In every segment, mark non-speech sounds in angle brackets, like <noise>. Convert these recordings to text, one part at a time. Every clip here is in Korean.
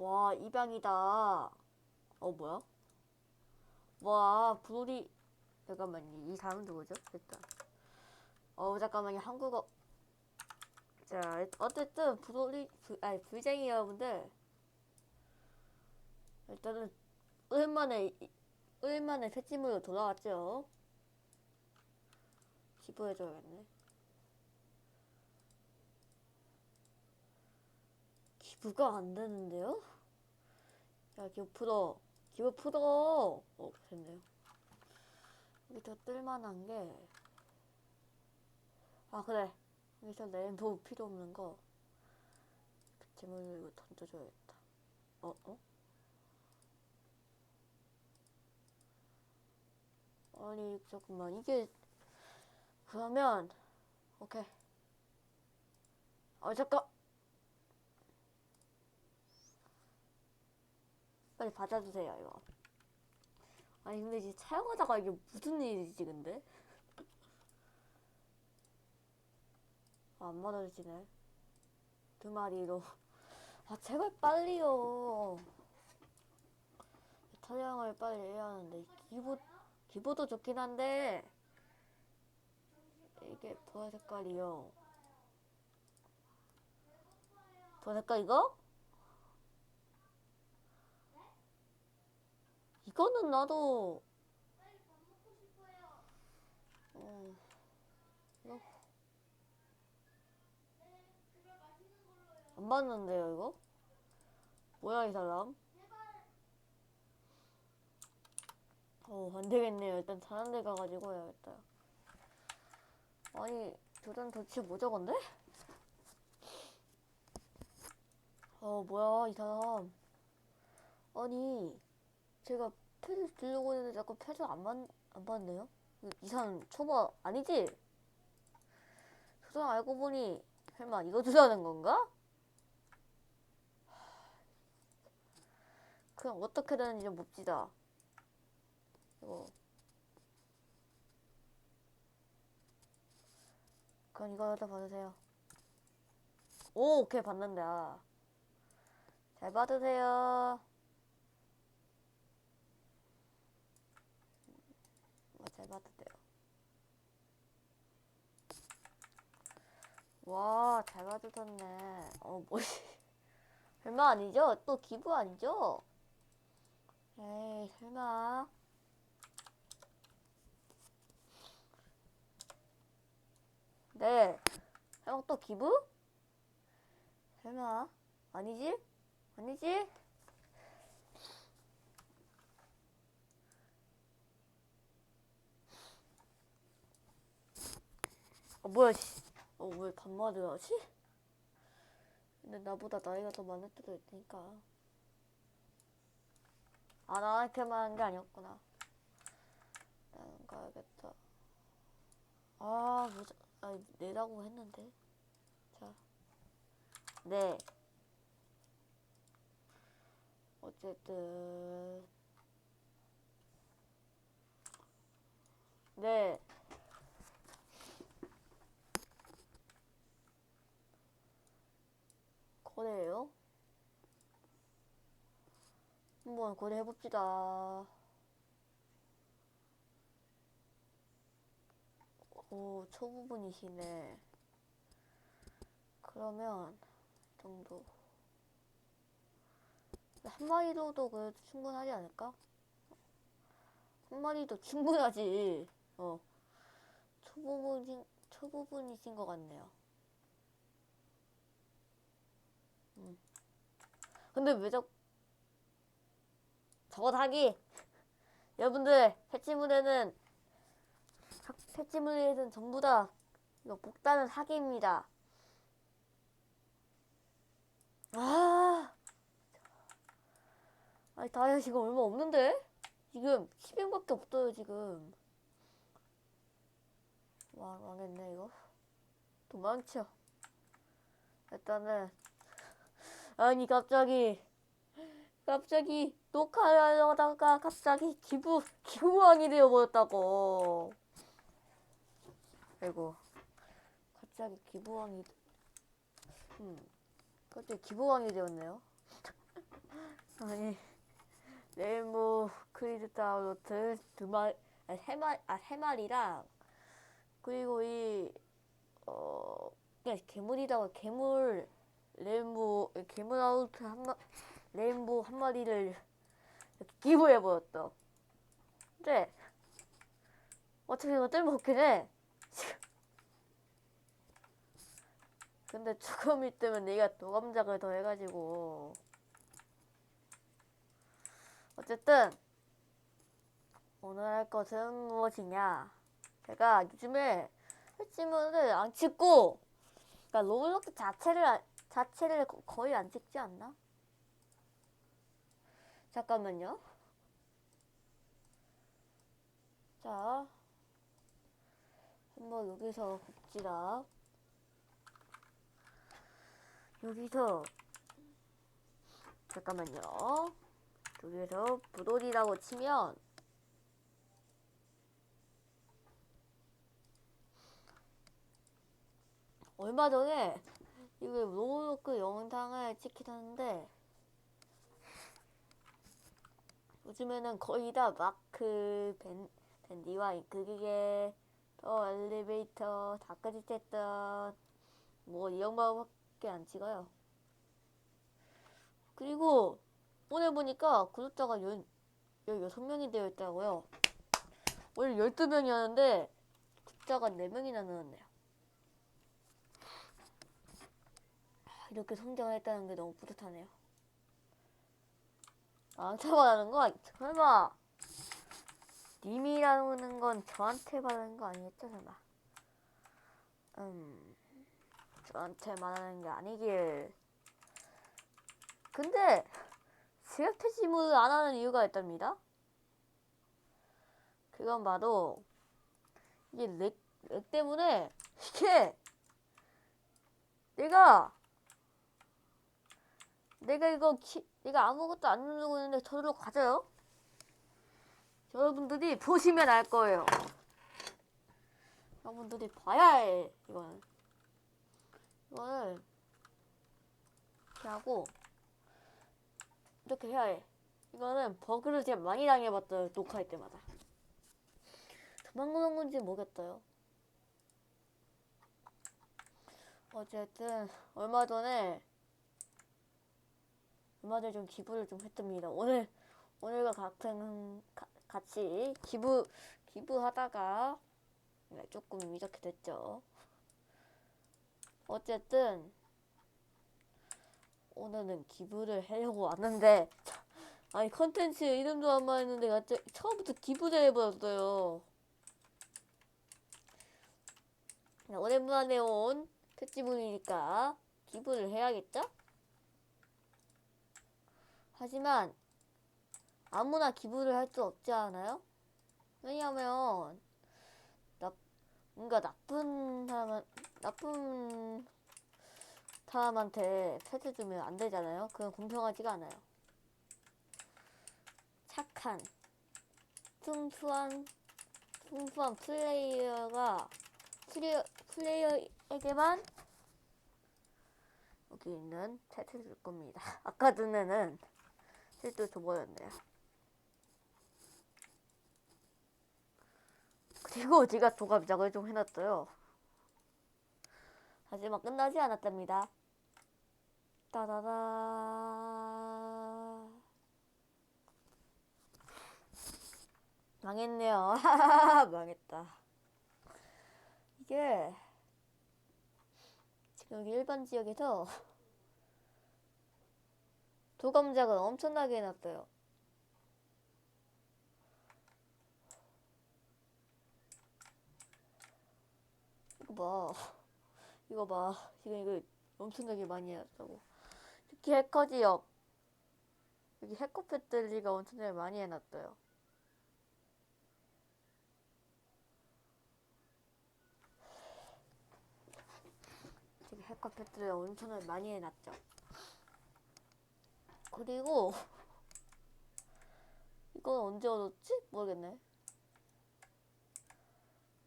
와, 입양이다. 어, 뭐야? 와, 브로리. 잠깐만요. 이 다음 누구죠? 일단. 어, 잠깐만요. 한국어. 자, 어쨌든, 브로리, 브, 아니, 불쟁이 여러분들. 일단은, 오랜만에, 이- 오랜만에 펫짐으로 돌아왔죠. 기부해줘야겠네. 부가 안 되는데요? 야, 기부 풀어. 기부 풀어. 어, 됐네요. 여기서 뜰만한 게. 아, 그래. 여기서 램보 필요 없는 거. 재물로 던져줘야겠다. 어, 어? 아니, 잠깐만. 이게, 그러면, 오케이. 아, 잠깐! 빨리 받아주세요, 이거. 아니, 근데 이제 촬영하다가 이게 무슨 일이지, 근데? 아, 안 받아주시네. 두 마리로. 아, 제발 빨리요. 촬영을 빨리 해야 하는데, 기보, 기보도 좋긴 한데, 이게 보라 색깔이요. 보라 색깔 이거? 이거는 나도 어, 안 봤는데요 이거? 뭐야 이 사람? 어 안되겠네요 일단 다른 데 가가지고 해야겠다 아니 저전 도대체 뭐 저건데? 어 뭐야 이 사람 아니 제가 패드 들려고 했는데 자꾸 패드 안, 받, 안 받네요? 이- 이 사람 초보 아니지? 저 사람 알고 보니 설마 이거 주자는 건가? 그냥 어떻게 되는지 좀 봅시다. 이거. 그럼 이거 갖다 받으세요. 오, 오케이, 받는다. 아. 잘 받으세요. 어, 잘 받으세요. 와, 잘 받으셨네. 어, 뭐지? <laughs> 설마 아니죠? 또 기부 아니죠? 에이, 설마. 네. 설마 또 기부? 설마. 아니지? 아니지? 뭐야, 씨. 어, 왜 반말을 하지? 근데 나보다 나이가 더 많을 때도 있으니까. 아, 나한테만 한 게 아니었구나. 나는 가야겠다. 아, 뭐지? 아, 내라고 했는데. 자. 네. 어쨌든. 네. 거래예요? 한번 거래해봅시다. 오, 초부분이시네. 그러면, 이 정도. 한 마리로도 그래도 충분하지 않을까? 한 마리도 충분하지. 어. 초부분이신, 초부분이신 것 같네요. 음. 근데 왜 저, 저거 사기! 여러분들, 패치물에는, 패치물에는 전부 다, 이거 복다는 사기입니다. 아, 아니, 다이아 지금 얼마 없는데? 지금 10엔밖에 없어요, 지금. 와, 망했네, 이거. 도망쳐. 일단은, 아니, 갑자기, 갑자기 녹화를 하려다가 갑자기 기부, 기부왕이 되어버렸다고. 아이고. 갑자기 기부왕이, 음, 갑자기 기부왕이 되었네요. <laughs> 아니 네모 크리스탈로트 두 마리 아세 마리 아세 마리랑 그리고 이어 그냥 괴물이다가 괴물 레인보 괴물 아웃 한 마, 레인보 한 마리를 기부해 버렸다. 근데 어차피 이거 뜰 먹긴 해. 근데 조금 있으면 내가 도감작을 더 해가지고 어쨌든 오늘 할 것은 무엇이냐? 제가 요즘에 횟집을 안 찍고 그러니까 로블록스 자체를 안- 자체를 거- 거의 안 찍지 않나? 잠깐만요. 자, 한번 여기서 봅시다. 여기서 잠깐만요. 여기서 부돌이라고 치면 얼마 전에 이거 로블로크 영상을 찍긴 하는데 요즘에는 거의 다 마크 밴, 밴디와 잉크기계 더 엘리베이터 다까지 쨌던 뭐 이런 거밖에 안 찍어요. 그리고 오늘 보니까 구독자가 16명이 되어 있더라고요. 원래 12명이었는데 구독자가 4명이나 늘었네요. 이렇게 성장을 했다는 게 너무 뿌듯하네요. 나한테 말하는 건 설마 님이라는 건 저한테 말하는 거 아니겠죠 설마? 음 저한테 말하는 게 아니길. 근데 제가 퇴직을 안 하는 이유가 있답니다. 그건 바로 이게 렉, 렉 때문에 이게 내가 내가 이거 키, 내가 아무것도 안 누르고 있는데 저절로 가져요. 여러분들이 보시면 알 거예요. 여러분들이 봐야 해 이거는. 이거를 이렇게 하고 이렇게 해야 해. 이거는 버그를 제가 많이 당해봤어요 녹화할 때마다. 그런 건지 모르겠어요. 어쨌든 얼마 전에 얼마 전에 좀 기부를 좀 했답니다. 오늘 오늘과 같은 가- 같이 기부 기부하다가 네, 조금 이렇게 됐죠. 어쨌든 오늘은 기부를 하려고 왔는데 참, 아니 컨텐츠 이름도 안 말했는데 갑자기 처음부터 기부를 해버렸어요. 네, 오랜만에 온 특집분이니까 기부를 해야겠죠? 하지만 아무나 기부를 할 수 없지 않아요? 왜냐하면 나, 뭔가 나쁜 사람 나쁜 사람한테 패드 주면 안 되잖아요. 그건 공평하지가 않아요. 착한 순수한 순수한 플레이어가 플레이어, 플레이어에게만 여기 있는 채트를 줄 겁니다. <laughs> 아까 전에는 채트 줘버렸네요. 그리고 제가 조각 작을 좀 해놨어요. 하지만 끝나지 않았답니다. 따다다. 망했네요. <laughs> 망했다. 이게 지금 일반 지역에서 도감작을 엄청나게 해놨어요. <laughs> 이거 봐. 이거 봐. 지금 이거 엄청나게 많이 해놨다고. 특히 해커 지역. 여기 해커 패들리가 엄청나게 많이 해놨어요. 되게 해커 패들리 엄청나게 많이 해놨죠. 그리고 <laughs> 이건 언제 얻었지? 모르겠네.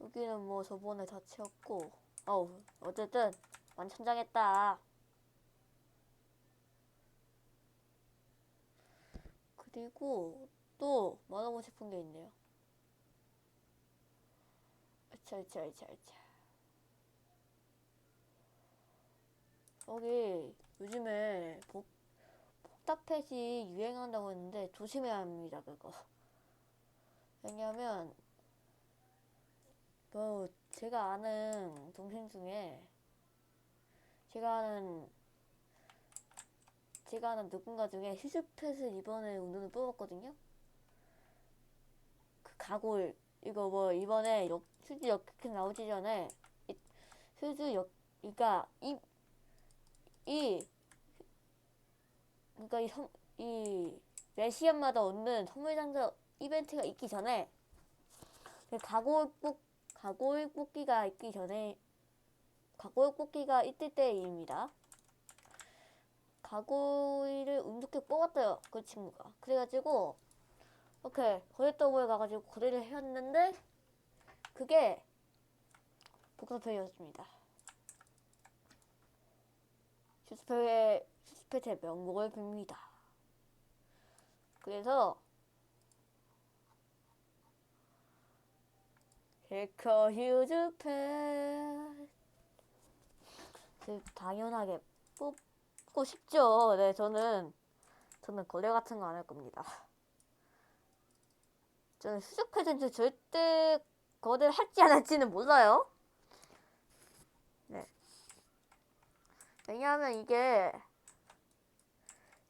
여기는 뭐 저번에 다 채웠고 어우 어쨌든 완천장했다 그리고 또 말하고 싶은 게 있네요. 아차, 아차, 아차, 아차. 여기 요즘에 복, 복다펫이 유행한다고 했는데 조심해야 합니다, 그거. 왜냐면, 뭐, 제가 아는 동생 중에, 제가 아는, 제가 아는 누군가 중에 휴즈펫을 이번에 운동을 뽑았거든요? 그 가골, 이거 뭐, 이번에 역, 휴즈 역행 나오기 전에, 이, 휴즈 역, 그니까, 이, 이, 그러니까 이, 선, 이 매시간마다 얻는 선물 상자 이벤트가 있기 전에 그 가골 뽑 가골 뽑기가 있기 전에 가골 뽑기가 있을 때입니다. 가골을 운 좋게 뽑았어요 그 친구가. 그래가지고 이렇게 거래더블에 가가지고 거래를 했는데 그게 복사표였습니다. 슈 스페의 명목을 빕니다. 그래서 헬커 휴즈펫 그 당연하게 뽑고 싶죠. 네, 저는 저는 거래 같은 거 안 할 겁니다. 저는 휴즈펫은 절대 거래를 할지 안 할지는 몰라요. 왜냐하면 이게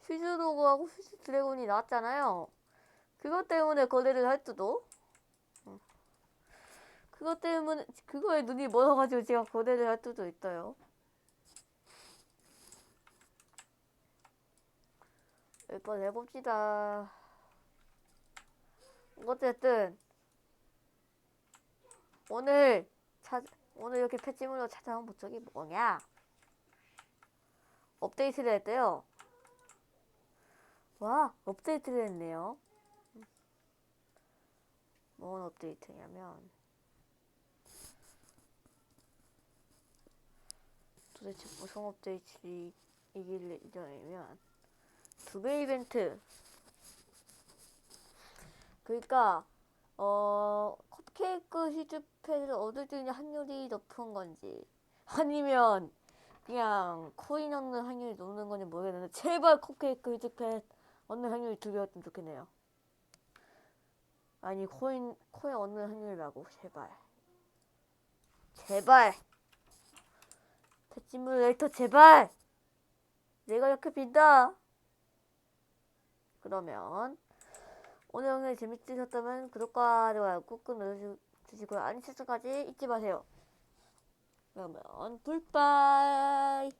휴즈로그하고 휴즈 드래곤이 나왔잖아요. 그것 때문에 거래를 할. 응. 그것 때문에 그거에 눈이 멀어가지고 제가 거래를 할 수도 있어요. 몇 번 해봅시다. 어쨌든 오늘 찾 오늘 이렇게 패치문으로 찾아온 목적이 뭐냐? 업데이트를 했대요. 와, 업데이트를 했네요. 뭔 업데이트냐면 도대체 무슨 업데이트이길래 이러냐면 두 배 이벤트 그러니까 어 컵케이크 휴즈패를 얻을 수 있는 확률이 높은 건지 아니면 그냥 코인 얻는 확률이 높는 건지 모르겠는데 제발 컵케이크 휴즈펫 얻는 확률이 두 배였으면 좋겠네요. 아니 코인 코인 얻는 확률이라고 제발 제발 패치뮬레이터 제발 내가 이렇게 빈다. 그러면 오늘 영상이 재밌으셨다면 구독과 좋아요 꾹꾹 눌러주시고요. 알림 설정까지 잊지 마세요. 그러면 굿바이